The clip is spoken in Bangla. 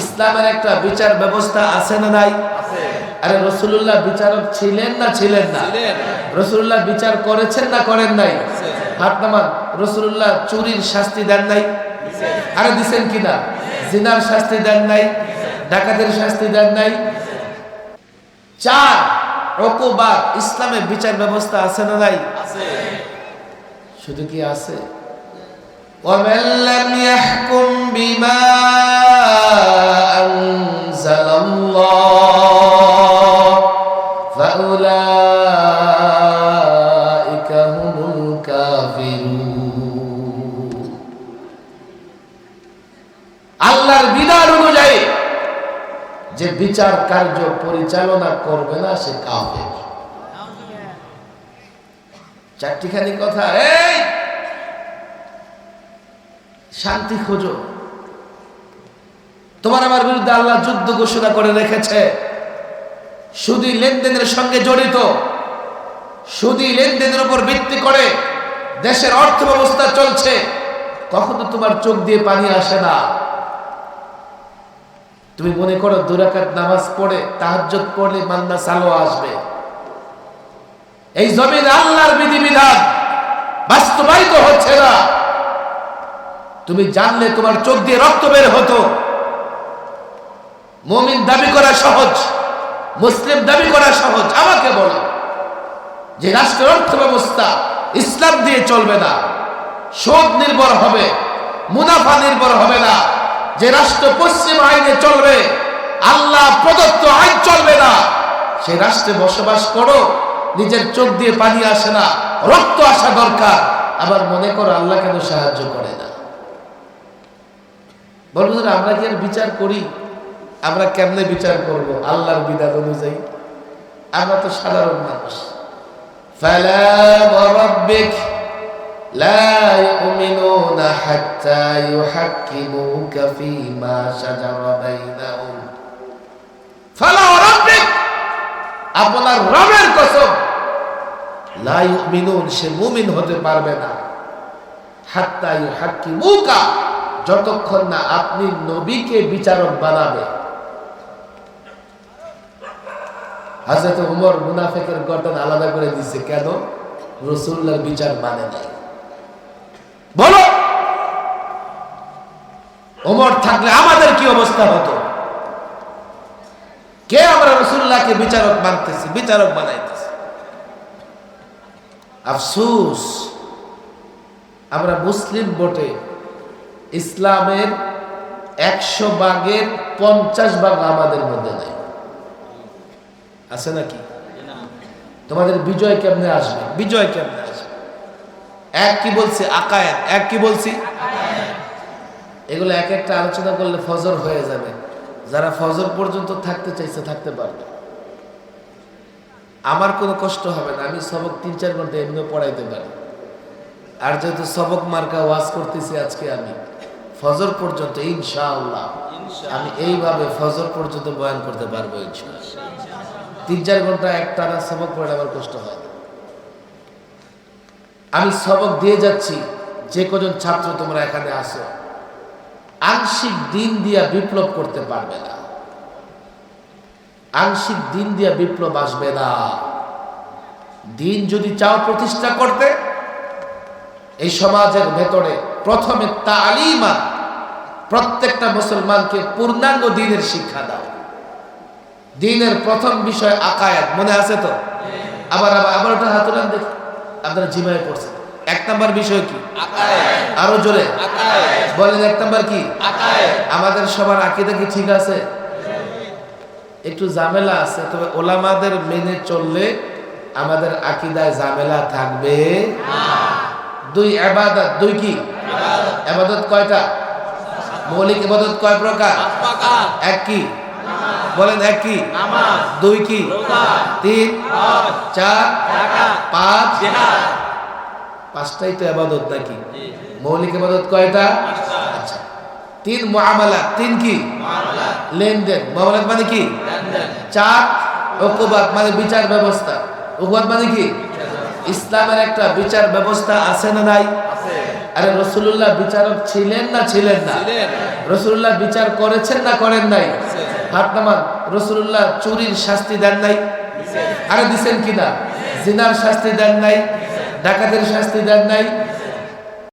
ইসলামের একটা বিচার ব্যবস্থা আছে না নাই আরে রসুল্লাহ বিচারক ছিলেন না ছিলেন না রসুল্লাহ বিচার করেছেন না করেন নাই হাত নামান রসুল্লাহ চুরির শাস্তি দেন নাই আরে দিছেন কিনা জিনার শাস্তি দেন নাই ডাকাতের শাস্তি দেন নাই চার রকবার ইসলামের বিচার ব্যবস্থা আছে না নাই শুধু কি আছে ومن لم يحكم بما আল্লাহর বিধান অনুযায়ী যে বিচার কার্য পরিচালনা করবে না, সে কাফের। চারটিখানি কথা, এই! শান্তি খোঁজো। তোমার আমার বিরুদ্ধে আল্লাহ যুদ্ধ ঘোষণা করে রেখেছে। সুদী লেনদেনের সঙ্গে জড়িত। সুদী লেনদেনের উপর ভিত্তি করে দেশের অর্থ ব্যবস্থা চলছে, কখনো তোমার চোখ দিয়ে পানি আসে না। তুমি মনে করো দুরাকাত নামাজ পড়ে, তাহাজ্জুদ পড়লে মান্না সালো আসবে। এই জমিন আল্লাহর বিধিবিধান, বাস্তবায়িত হচ্ছে না। তুমি জানলে তোমার চোখ দিয়ে রক্ত বের হতো। মমিন দাবি করা সহজ, মুসলিম দাবি করা সহজ, আমাকে বলো যে রাষ্ট্রের অর্থ ব্যবস্থা ইসলাম দিয়ে চলবে না। সুদ নির্ভর হবে, মুনাফা নির্ভর হবে না। যে রাষ্ট্র পশ্চিম আইনে চলবে, আল্লাহ প্রদত্ত আইন চলবে না। সে রাষ্ট্রে বসবাস করো, নিজের চোখ দিয়ে পানি আসে না, রক্ত আসা দরকার। আবার মনে করো আল্লাহ কেন সাহায্য করে না। বলব আমরা কি আর বিচার করি? আমরা কেমনে বিচার করব? আল্লাহর বিধান অনুযায়ী। আমরা তো সাধারণ মানুষ। فلا وربك لا يؤمنون حتى يحكموك فيما شجر بينهم فلا وربك আপনার রবের কসম লা ইউমিনুন সে মুমিন হতে পারবে না হাত্তা ইউহাক্কিমুকা যতক্ষণ না আপনি নবীকে বিচারক বানাবে হাজরত উমর মুনাফেকের গর্দন আলাদা করে দিচ্ছে কেন? রসুল্লাহর বিচার মানে নাই। বলো! ওমর থাকলে আমাদের কি অবস্থা হতো? কে আমরা রসুল্লাহকে বিচারক মানতেছি, বিচারক বানাইতেছি? আফসুস! আমরা মুসলিম বটে ইসলামের একশো ভাগের পঞ্চাশ ভাগ আমাদের মধ্যে নাই। আছে নাকি? তোমাদের বিজয় কেমনে আসবে? বিজয় কেমনে আসবে? এক কি বলছি? আকায়াত। এক কি বলছি? এগুলো এক একটা আলোচনা করলে ফজর হয়ে যাবে। যারা ফজর পর্যন্ত থাকতে চাইছে, থাকতে পারবে। আমার কোনো কষ্ট হবে না, আমি সবক তিন চার ঘণ্টা এমনি পড়াইতে পারি। আর যেহেতু সবক মার্কা ওয়াজ করতেছি আজকে আমি, ফজর পর্যন্ত ইনশাআল্লাহ, আমি এইভাবে ফজর পর্যন্ত বয়ান করতে পারব ইনশাআল্লাহ। তিন চার ঘণ্টা এক টানা সবক পড়ে আমার কষ্ট হয়। আমি সবক দিয়ে যাচ্ছি, যে কজন ছাত্র তোমরা এখানে আসো আংশিক দিন দিয়া বিপ্লব করতে পারবে না। আংশিক দিন দিয়া বিপ্লব আসবে না। দিন যদি চাও প্রতিষ্ঠা করতে, এই সমাজের ভেতরে প্রথমে তালিমান প্রত্যেকটা মুসলমানকে পূর্ণাঙ্গ দিনের শিক্ষা দাও। দিনের প্রথম বিষয় আকায়াত মনে আছে তো? আবার আবার আবার ওটা হাতুরান দেখি। আপনারা জিমায় পড়ছেন। এক নাম্বার বিষয় কি? আরও জোরে। বলেন এক নাম্বার কি? আমাদের সবার আকিদা কি ঠিক আছে? একটু ঝামেলা আছে তবে ওলামাদের মেনে চললে আমাদের আকিদায় ঝামেলা থাকবে। দুই এবাদত দুই কি? এবাদত। কয়টা? মৌলিক এবাদত কয় প্রকার। এক কি? বলেন এক কি? দুই কি? তিন। চার। পাঁচ। পাঁচটাই তো এবাদত নাকি? মৌলিক এবাদত কয়টা? আচ্ছা। তিন মুআমালা তিন কি? লেনদেন। মুআমালাত মানে কি? চার উকুবাত মানে বিচার ব্যবস্থা। উকুবাত মানে কি? ইসলামের একটা বিচার ব্যবস্থা আছে না নাই? আরে রসুল্লাহ বিচারক ছিলেন না ছিলেন না? রসুল্লাহ বিচার করেছেন না করেন নাই? হাত নামান রসুল্লাহ চুরির শাস্তি দেন নাই। আরে দিচ্ছেন কিনা? জিনার শাস্তি দেন নাই, ডাকাতের শাস্তি দেন নাই।